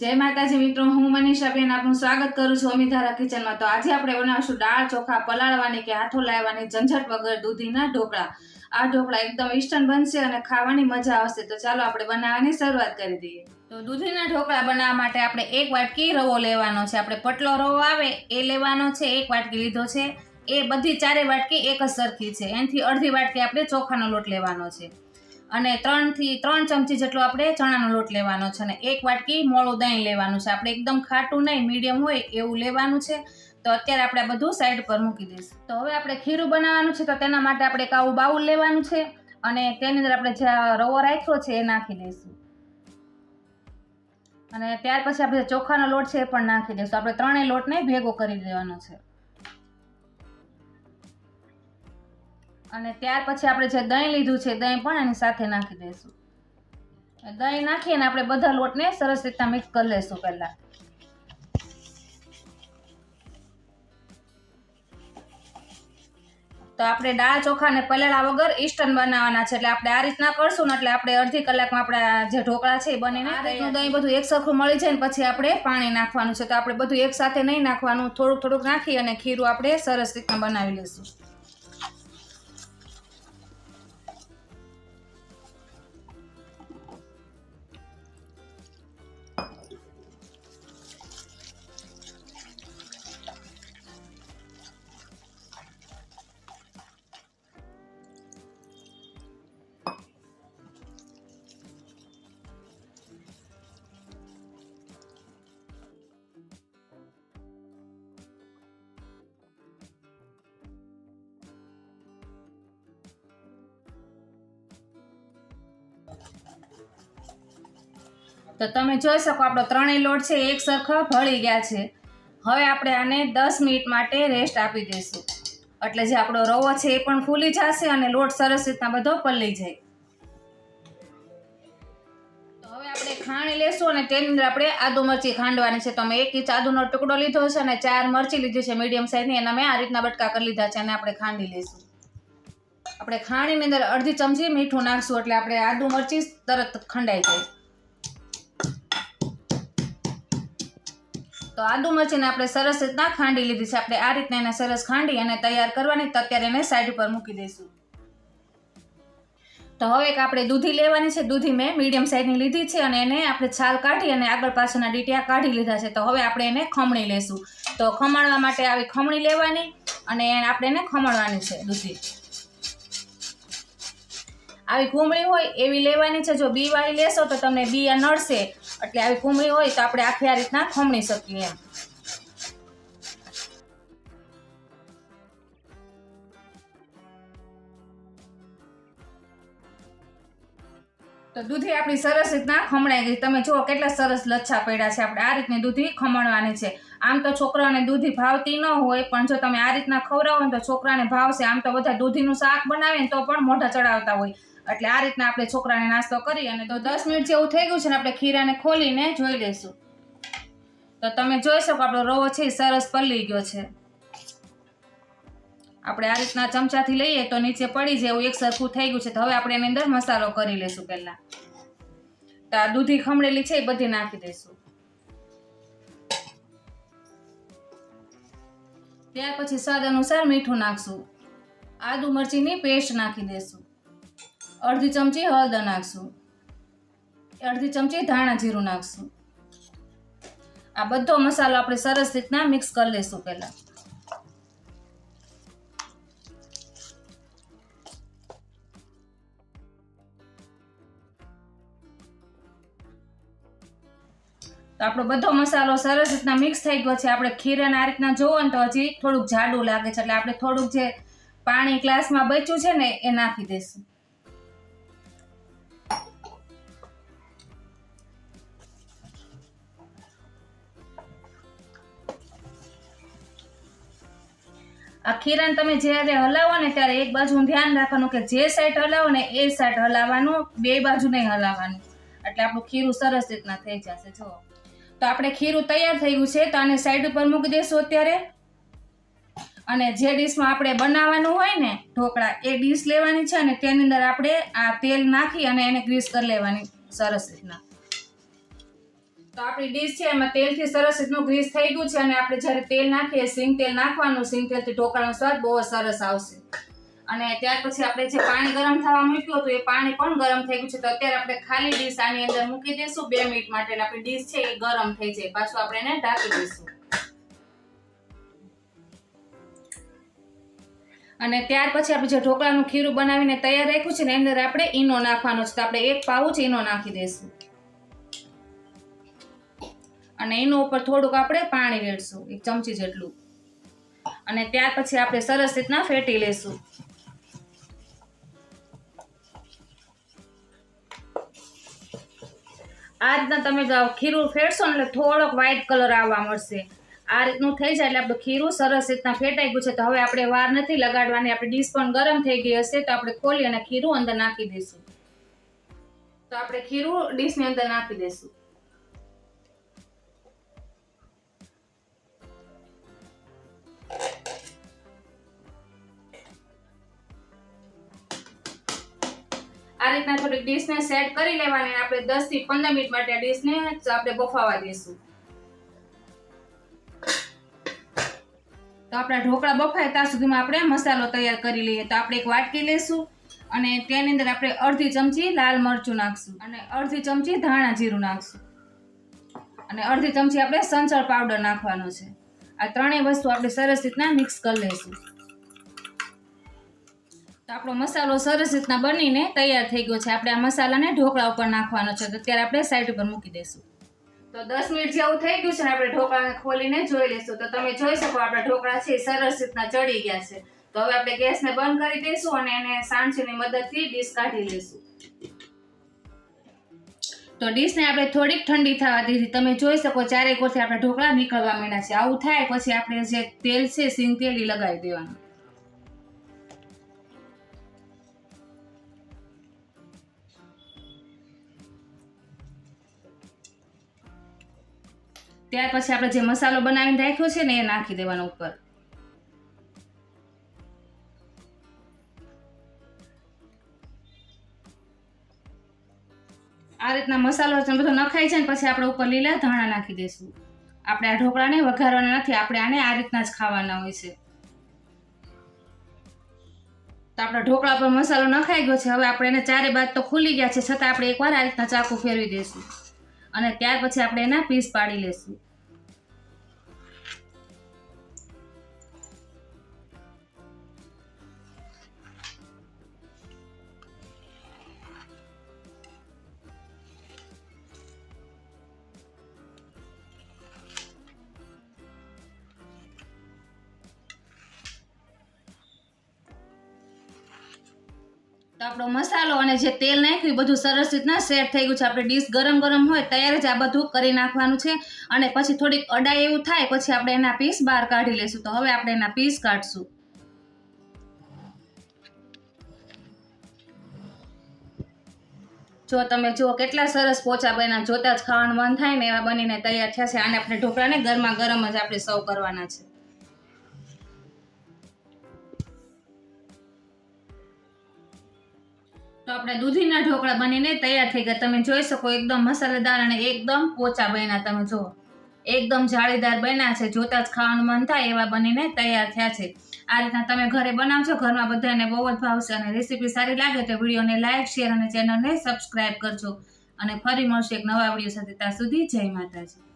જય માતાજી મિત્રો, હું મનીષાબેન આપનું સ્વાગત કરું છું અમિધારા કિચનમાં તો આજે આપણે બનાવશું દાળ ચોખા પલાળવાની કે હાથો લાવવાની ઝંઝટ વગર દૂધીના ઢોકળા. આ ઢોકળા એકદમ ઇન્સ્ટન્ટ બનશે અને ખાવાની મજા આવશે. તો ચાલો આપણે બનાવવાની શરૂઆત કરી દઈએ. તો દૂધીના ઢોકળા બનાવવા માટે આપણે એક વાટકી રવો લેવાનો છે. આપણે પટલો રવો આવે, એ લેવાનો છે, એક વાટકી લીધો છે. એ બધી ચારે વાટકી એક જ સરખી છે. એનાથી અડધી વાટકી આપણે ચોખાનો લોટ લેવાનો છે. અને ત્રણથી ત્રણ ચમચી જેટલો આપણે ચણાનો લોટ લેવાનો છે અને એક વાટકી મોળું દહીં લેવાનું છે. આપણે એકદમ ખાટું નહીં, મીડિયમ હોય એવું લેવાનું છે. તો અત્યારે આપણે આ બધું સાઈડ પર મૂકી દઈશું. તો હવે આપણે ખીરું બનાવવાનું છે તો તેના માટે આપણે એક આવું બાઉલ લેવાનું છે અને તેની અંદર આપણે જે રવો રાખ્યો છે એ નાખી દઈશું. અને ત્યાર પછી આપણે ચોખાનો લોટ છે એ પણ નાખી દઈશું. આપણે ત્રણેય લોટને ભેગો કરી દેવાનો છે. અને ત્યાર પછી આપણે જે દહીં લીધું છે દહીં પણ એની સાથે નાખી દઈશું. દહીં નાખીને આપણે બધા લોટને સરસ રીતના મિક્સ કરી લઈશું પહેલા. તો આપણે દાળ ચોખાને પલાળા વગર ઈસ્ટર્ન બનાવવાના છે એટલે આપણે આ રીતના કરશું ને એટલે આપણે અડધી કલાકમાં આપણા જે ઢોકળા છે એ બનીને રીતનું દહીં બધું એક સરખું મળી જાય ને પછી આપણે પાણી નાખવાનું છે તો આપણે બધું એક સાથે નહીં નાખવાનું થોડુંક થોડુંક નાખી અને ખીરું આપણે સરસ રીતના બનાવી લઈશું. તો તમે જોઈ શકો, આપણો ત્રણેય લોટ છે, એક સરખા ભળી ગયા છે. હવે આપણે આને દસ મિનિટ માટે રેસ્ટ આપી દઈશું. એટલે જે આપણો રવો છે એ પણ ફૂલી જશે અને લોટ સરસ રીતના બધો પલળી જાય. તો હવે આપણે ખાણી લેશું અને તેની અંદર આપણે આદુ મરચી ખાંડવાની છે. તો અમે એક ઇંચ આદુનો ટુકડો લીધો છે અને ચાર મરચી લીધી છે મીડિયમ સાઇઝની એના મેં આ રીતના બટકા કરી લીધા છે અને આપણે ખાંડી લઈશું. આપણે ખાણીની અંદર અડધી ચમચી મીઠું નાખશું એટલે આપણે આદુ મરચી તરત ખંડાઈ જાય. તો આદુ મરચીને આપણે સરસ રીતના ખાંડી લીધી છે. આપણે આ રીતના એને સરસ ખાંડી અને તૈયાર કરવાની અત્યારે એને સાઈડ ઉપર મૂકી દઈશું. તો હવે એક આપણે દૂધી લેવાની છે. દૂધી મેં મીડિયમ સાઈઝની લીધી છે અને એને આપણે છાલ કાઢી અને આગળ પાછળના ડીટિયા કાઢી લીધા છે. તો હવે આપણે એને ખમણી લેશું. તો ખમણવા માટે આવી ખમણી લેવાની અને આપણે એને ખમણવાની છે દૂધી. આવી કુમળી હોય એવી લેવાની છે. જો બી વાળી લેશો તો તમને બી નડશે. એટલે આવી કુમળી હોય તો આપણે આખી આ રીતના ખમણી શકીએ એમ. તો દૂધી આપણી સરસ રીતના ખમણાઈ ગઈ. તમે જુઓ કેટલા સરસ લચ્છા પડ્યા છે. આપણે આ રીતની દૂધી ખમણવાની છે. આમ તો છોકરાને દૂધી ભાવતી ન હોય, પણ જો તમે આ રીતના ખવડાવો ને તો છોકરાને ભાવશે. આમ તો બધા દૂધીનું શાક બનાવે તો પણ મોઢા ચડાવતા હોય. એટલે આ રીતના આપણે છોકરાને નાસ્તો કરી અને તો દસ મિનિટ જેવું થઈ ગયું છે ને આપણે ખીરાને ખોલીને જોઈ લઈશું. તો તમે જોઈ શકો, આપણો રવો છે સરસ પલળી ગયો છે. આપણે આ રીતના ચમચાથી લઈએ તો નીચે પડી જાય એવું એક સરખું થઈ ગયું છે. તો હવે આપણે એની અંદર મસાલો કરી લઈશું પહેલાં. તો આ દૂધી ખમણેલી છે એ બધી નાખી દઈશું. ત્યાર પછી સ્વાદ અનુસાર મીઠું નાખશું. આદુ મરચીની પેસ્ટ નાખી દઈશું અડધી ચમચી હળદર નાખશું. અડધી ચમચી ધાણા જીરું નાખશું. આ બધો મસાલો આપણે સરસ રીતના મિક્સ કરી લઈશું પહેલા. તો આપણો બધો મસાલો સરસ રીતના મિક્સ થઈ ગયો છે. આપણે ખીરાને આ રીતના જોવો ને તો હજી થોડુંક જાડું લાગે છે. એટલે આપણે થોડુંક જે પાણી ગ્લાસમાં બચ્યું છે ને એ નાખી દઈશું. આ ખીરાને તમે જ્યારે હલાવો ને ત્યારે એક બાજુ ધ્યાન રાખવાનું કે જે સાઈડ હલાવો ને એ સાઈડ હલાવવાનું, બે બાજુ નહીં હલાવવાનું. એટલે આપણું ખીરું સરસ રીતના થઈ જશે. જો તો આપણે ખીરું તૈયાર થયું છે તો આને સાઈડ ઉપર મૂકી દઈશું અત્યારે. અને જે ડીશમાં આપણે બનાવવાનું હોય ને, ઢોકળા, એ ડીશ લેવાની છે અને તેની અંદર આપણે આ તેલ નાખી અને એને ગ્રીસ કરી લેવાની સરસ રીતના. તો આપણી ડીશ છે, એમાં તેલથી સરસ રીતનું ગ્રીસ થઈ ગયું છે અને આપણે જ્યારે તેલ નાખીએ, સિંગ તેલ નાખવાનું, સિંગ તેલથી ઢોકળાનો સ્વાદ બહુ સરસ આવશે. અને ત્યાર પછી આપણે જે પાણી ગરમ થવા મૂક્યું હતું, એ પાણી પણ ગરમ થઈ ગયું છે. તો અત્યારે આપણે ખાલી ડીશ આની અંદર મૂકી દઈશું. બે મિનિટ માટે આપણી ડીશ છે એ ગરમ થઈ જાય. પાછું આપણે એને ઢાંકી દઈશું. અને ત્યાર પછી આપણે જે ઢોકળાનું ખીરું બનાવીને તૈયાર રાખ્યું છે ને, એની અંદર આપણે ઈનો નાખવાનો છે. તો આપણે એક પાઉચ ઈનો નાખી દઈશું. અને ઈનો ઉપર થોડુંક આપણે પાણી રેડશું એક ચમચી જેટલું. અને ત્યાર પછી આપણે સરસ રીતના ફેટી લેશું આ રીતના તમે ખીરું ફેરશો એટલે થોડોક વ્હાઇટ કલર આવવા મળશે. આ રીતનું થઈ જાય એટલે આપણું ખીરું સરસ રીતના ફેટાઈ ગયું છે. તો હવે આપણે વાર નથી લગાડવાની, આપણી ડીશ પણ ગરમ થઈ ગઈ હશે તો આપણે ખોલી અને ખીરું અંદર નાખી દઈશું. તો આપણે ખીરું ડીશની અંદર નાખી દઈશું. આ રીતના થોડીક ડીશને સેટ કરી લેવાની આપણે દસથી પંદર મિનિટ માટે આ ડીશને આપણે બફાવા દઈશું. તો આપણા ઢોકળા બફાય ત્યાં સુધીમાં આપણે મસાલો તૈયાર કરી લઈએ. તો આપણે એક વાટકી લઈશું અને તેની અંદર આપણે અડધી ચમચી લાલ મરચું નાખશું અને અડધી ચમચી ધાણા જીરું નાખશું. અને અડધી ચમચી આપણે સંચળ પાવડર નાખવાનો છે. આ ત્રણેય વસ્તુ આપણે સરસ રીતના મિક્સ કરી લઈશું. તો આપણો મસાલો સરસ રીતના બનીને તૈયાર થઈ ગયો છે. આપણે આ મસાલાને ઢોકળા ઉપર નાખવાનો છે. તો અત્યારે આપણે સાઈડ ઉપર મૂકી દઈશું. તો દસ મિનિટ જેવું થઈ ગયું છે ને આપણે ઢોકળાને ખોલીને જોઈ લઈશું. તો તમે જોઈ શકો આપણા ઢોકળા છે સરસ રીતના ચડી ગયા છે. તો હવે આપણે ગેસને બંધ કરી દઈશું અને એને સાણસીની મદદથી ડીશ કાઢી લઈશું. તો ડીશને આપણે થોડીક ઠંડી થવા દીધી. તમે જોઈ શકો ચારેક કોરથી આપણે ઢોકળા નીકળવા માંડ્યા છે. આવું થાય પછી આપણે જે તેલ છે સિંગ તેલ લગાવી દેવાનું. ત્યાર પછી આપણે જે મસાલો બનાવીને રાખ્યો છે ને એ નાખી દેવાનો ઉપર. આ રીતના મસાલો છે બધો નખાઈ જાય ને પછી આપણે ઉપર લીલા ધાણા નાખી દઈશું. આપણે આ ઢોકળાને વઘારવાના નથી, આપણે આને આ રીતના જ ખાવાના હોય છે. તો આપણા ઢોકળા પર મસાલો નખાઈ ગયો છે, હવે આપણે એને ચારે બાદ તો ખુલી ગયા છે, છતાં આપણે એકવાર આ રીતના ચાકુ ફેરવી દઈશું. અને ત્યાર પછી આપણે એના પીસ પાડી લેશું. તો આપણો મસાલો અને જે તેલ નાખ્યું એ બધું સરસ રીતના સેટ થઈ ગયું છે. આપણે ડીશ ગરમ ગરમ હોય ત્યારે જ આ બધું કરી નાખવાનું છે અને પછી થોડીક અડાઈ એવું થાય પછી આપણે એના પીસ બહાર કાઢી લઈશું. તો હવે આપણે એના પીસ કાઢશું. જો તમે જુઓ કેટલા સરસ પોચા બન્યા. જોતા જ ખાવાનું મન થાય ને એવા બનીને તૈયાર થયા છે. આને આપણે ઢોકળાને ગરમા ગરમ જ આપણે સર્વ કરવાના છે. તો આપણે દૂધીના ઢોકળા બનીને તૈયાર થઈ ગયા. તમે જોઈ શકો એકદમ મસાલેદાર અને એકદમ પોચા બન્યા તમે જુઓ. એકદમ જાળીદાર બન્યા છે. જોતા જ ખાવાનું મન થાય એવા બનીને તૈયાર થયા છે. આ રીતના તમે ઘરે બનાવજો. ઘરમાં બધાને બહુ જ ભાવશે અને રેસીપી સારી લાગે તો વિડીયોને લાઇક શેર અને ચેનલને સબસ્ક્રાઈબ કરજો. અને ફરી મળશે એક નવા વીડિયો સાથે. ત્યાં સુધી જય માતાજી.